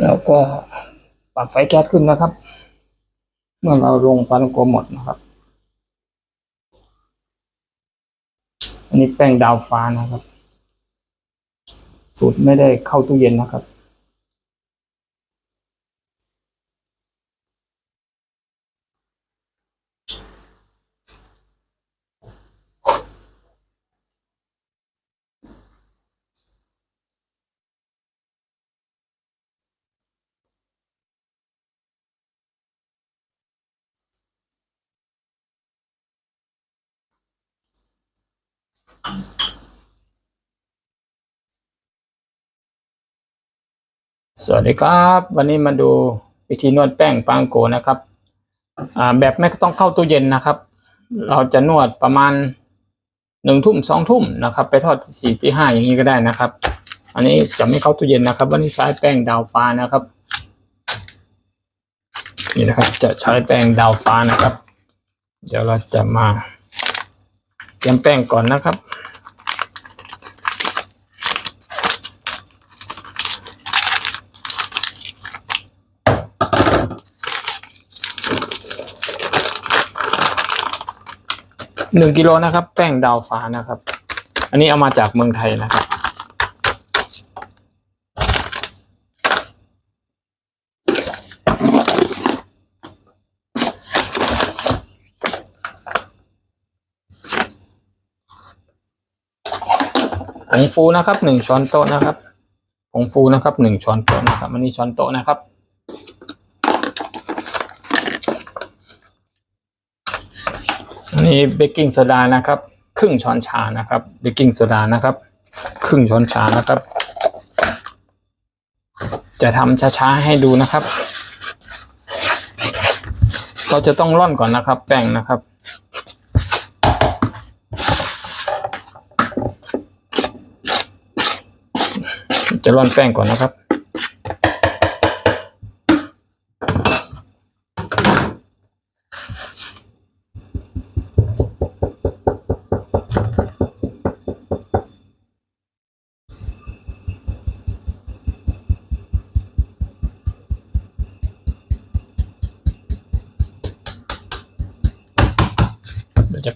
แล้วก็ปรับไฟแก๊สขึ้นนะครับ เมื่อเราลงปลาต้องโกหมดนะครับ อันนี้แป้งดาวฟ้านะครับ สูตรไม่ได้เข้าตู้เย็นนะครับ สวัสดีครับ วันนี้มาดูวิธีนวดแป้งปางโกนะครับแบบไม่ต้องเข้าตู้เย็นนะครับ เราจะนวดประมาณหนึ่งทุ่มสองทุ่มนะครับ ไปทอดที่สี่ที่ห้าอย่างนี้ก็ได้นะครับ อันนี้จะไม่เข้าตู้เย็นนะครับ วันนี้ใช้แป้งดาวฟ้านะครับนี่นะครับ จะใช้แป้งดาวฟ้านะครับ เดี๋ยวเราจะมาเตรียมแป้งก่อนนะครับ หนึ่งกิโลนะครับ แป้งดาวฟ้านะครับ อันนี้เอามาจากเมืองไทยนะครับ ผงฟูนะครับหนึ่งช้อนโต๊ะนะครับผงฟูนะครับหนึ่งช้อนโต๊ะนะครับอันนี้ช้อนโต๊ะนะครับ นี้เบกกิ้งโซดานะครับ ครึ่งช้อนชานะครับเบกกิ้งโซดานะครับ ครึ่งช้อนชานะครับ จะทำช้าๆให้ดูนะครับ เราจะต้องร่อนก่อนนะครับ แป้งนะครับจะร่อนแป้งก่อนนะครับ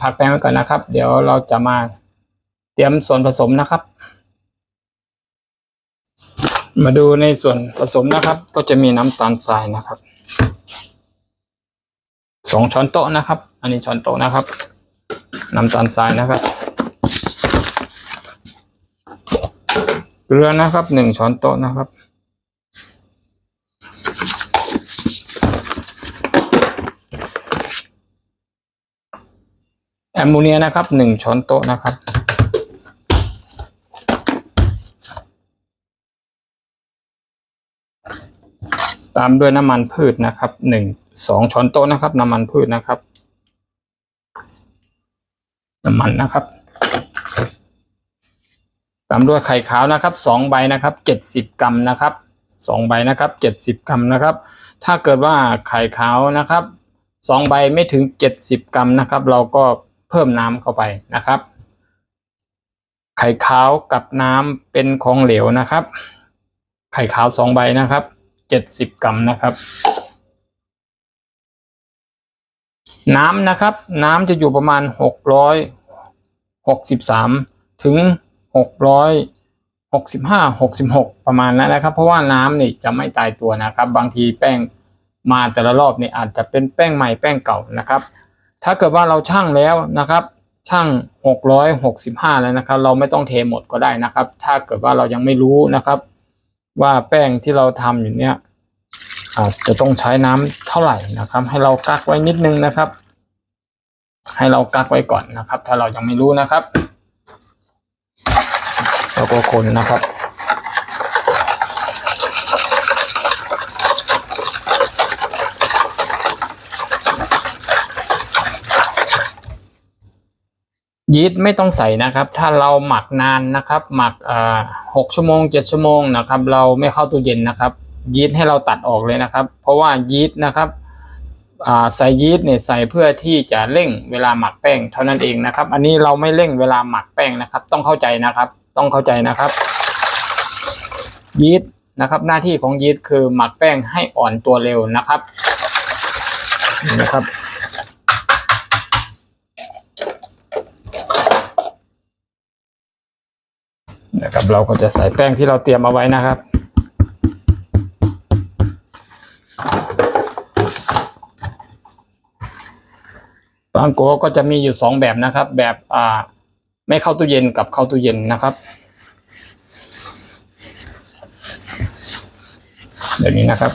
เดี๋ยวจะพักแป้งไว้ก่อนนะครับ เดี๋ยวเราจะมาเตรียมส่วนผสมนะครับ มาดูในส่วนผสมนะครับ ก็จะมีน้ำตาลทรายนะครับสองช้อนโต๊ะนะครับ อันนี้ช้อนโต๊ะนะครับ น้ำตาลทรายนะครับ เกลือนะครับหนึ่งช้อนโต๊ะนะครับ แอ มโมเนียนะครับหนึ่งช้อนโต๊ะนะครับตามด้วยน้ำมันพืชนะครับหนึ่งสองช้อนโต๊ะนะครับ น้ำมันพืชนะครับ น้ำมันนะครับ ตามด้วยไข่ขาวนะครับสองใบนะครับเจ็ดสิบกรัมนะครับสองใบนะครับเจ็ดสิบกรัมนะครับ ถ้าเกิดว่าไข่ขาวนะครับสองใบไม่ถึงเจ็ดสิบกรัมนะครับ เราก็ พิ่มน้ำเข้าไปนะครับ ไข่ขาวกับน้ำเป็นของเหลวนะครับ ไข่ขาวสองใบนะครับเจ็ดสิบกรัมนะครับ น้ำนะครับ น้ำจะอยู่ประมาณหกร้อยหกสิบสามถึงหกร้อยหกสิบห้าหกสิบหกประมาณนั้นนะครับ เพราะว่าน้ำนี่จะไม่ตายตัวนะครับ บางทีแป้งมาแต่ละรอบนี่อาจจะเป็นแป้งใหม่แป้งเก่านะครับ ถ้าเกิดว่าเราชั่งแล้วนะครับชั่งหกร้อยหกสิบห้าแล้วนะครับ เราไม่ต้องเทหมดก็ได้นะครับ ถ้าเกิดว่าเรายังไม่รู้นะครับ ว่าแป้งที่เราทำอยู่เนี่ยจจะต้องใช้น้ำเท่าไหร่นะครับ ให้เรากักไว้นิดนึงนะครับ ให้เรากักไว้ก่อนนะครับ ถ้าเรายังไม่รู้นะครับแล้วก็คนนะครับ ยีสต์ไม่ต้องใส่นะครับ ถ้าเราหมักนานนะครับ หมักหกชั่วโมงเจ็ดชั่วโมงนะครับ เราไม่เข้าตู้เย็นนะครับ ยีสต์ให้เราตัดออกเลยนะครับ เพราะว่ายีสต์นะครับใส่ยีสต์เนี่ยใส่เพื่อที่จะเร่งเวลาหมักแป้งเท่านั้นเองนะครับ อันนี้เราไม่เร่งเวลาหมักแป้งนะครับ ต้องเข้าใจนะครับ ต้องเข้าใจนะครับ ยีสต์นะครับ หน้าที่ของยีสต์คือหมักแป้งให้อ่อนตัวเร็วนะครับนะครับ นะครับเราก็จะใส่แป้งที่เราเตรียมเอาไว้นะครับบางโกก็จะมีอยู่สองแบบนะครับ แบบอ่าไม่เข้าตู้เย็นกับเข้าตู้เย็นนะครับ แบบนี้นะครับ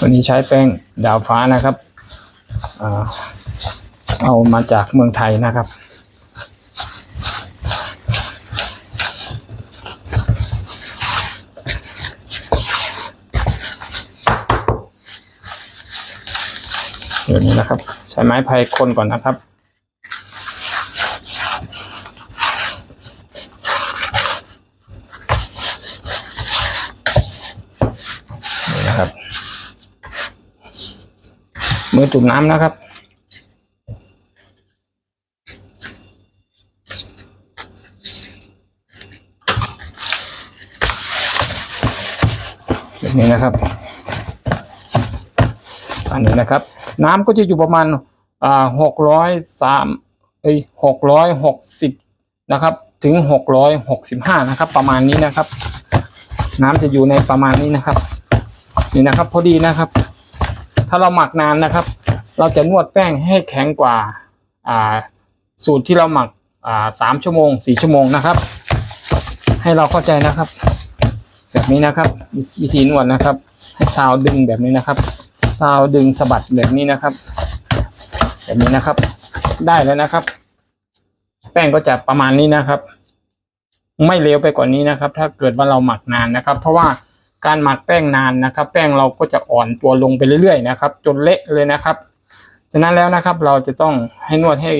วันนี้ใช้แป้งดาวฟ้านะครับ เอามาจากเมืองไทยนะครับ เดี๋ยวนี้นะครับ ใช้ไม้ไผ่คนก่อนนะครับ นี่นะครับ มือจุ่มน้ำนะครับแบบนี้นะครับอันนี้นะครับ น้ำก็จะอยู่ประมาณอ่าหกร้อยสามเอ้ยหกร้อยหกสิบนะครับถึงหกร้อยหกสิบห้านะครับ ประมาณนี้นะครับ น้ำจะอยู่ในประมาณนี้นะครับ นี่นะครับ พอดีนะครับ ถ้าเราหมักนานนะครับ เราจะนวดแป้งให้แข็งกว่าอ่าสูตรที่เราหมักอ่าสามชั่วโมงสี่ชั่วโมงนะครับ ให้เราเข้าใจนะครับ แบบนี้นะครับ วิธีนวดนะครับ ให้ซาวดึงแบบนี้นะครับซาวดึงสะบัดแบบนี้นะครับ แบบนี้นะครับ ได้แล้วนะครับ แป้งก็จะประมาณนี้นะครับ ไม่เร็วไปกว่านี้นะครับ ถ้าเกิดว่าเราหมักนานนะครับ เพราะว่า การหมักแป้งนานนะครับ แป้งเราก็จะอ่อนตัวลงไปเรื่อยๆนะครับ จนเละเลยนะครับฉะนั้นแล้วนะครับเราจะต้องให้นวดให้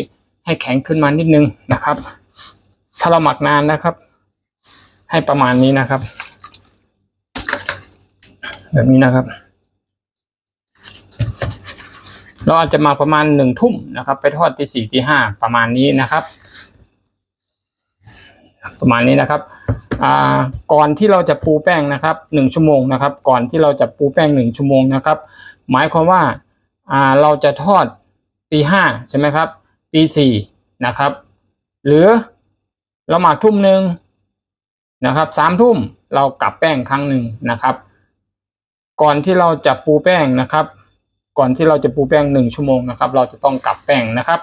ให้แข็งขึ้นมานิดนึงนะครับ ถ้าเราหมักนานนะครับ ให้ประมาณนี้นะครับ แบบนี้นะครับ เราอาจจะมาประมาณหนึ่งทุ่มนะครับ ไปทอดที่สี่ที่ห้าประมาณนี้นะครับ ประมาณนี้นะครับ อ่าก่อนที่เราจะปูแป้งนะครับหนึ่งชั่วโมงนะครับ ก่อนที่เราจะปูแป้งหนึ่งชั่วโมงนะครับ หมายความว่าอ่าเราจะทอดตีห้าใช่ไหมครับตีสี่นะครับ หรือเราหมักทุ่มหนึ่งนะครับสามทุ่มเรากลับแป้งครั้งหนึ่งนะครับ ก่อนที่เราจะปูแป้งนะครับ ก่อนที่เราจะปูแป้งหนึ่งชั่วโมงนะครับ เราจะต้องกลับแป้งนะครับ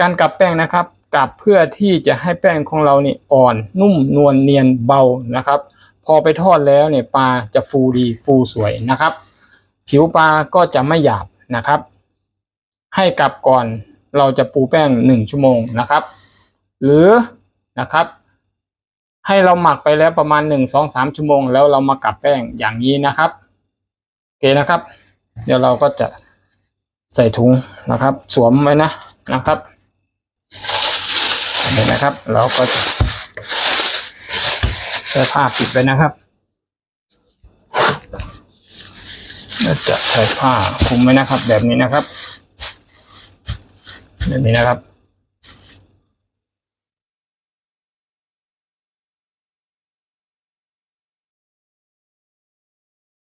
การกลับแป้งนะครับ กลับเพื่อที่จะให้แป้งของเราเนี่อ่อนนุ่มนวลเนียนเบานะครับ พอไปทอดแล้วเนี่ยปลาจะฟูดีฟูสวยนะครับ ผิวปลาก็จะไม่หยาบนะครับ ให้กลับก่อนเราจะปูแป้งหนึ่งชั่วโมงนะครับ หรือนะครับ ให้เราหมักไปแล้วประมาณหนึ่งสองสามชั่วโมง แล้วเรามากลับแป้งอย่างนี้นะครับโอเคนะครับ เดี๋ยวเราก็จะใส่ถุงนะครับ สวมไว้นะนะครับ นนะครับ เราก็จะใช้ผ้าปิดไปนะครับเราจะใช้ผ้าคลุมไว้นะครับ แบบนี้นะครับ แบบนี้นะครับ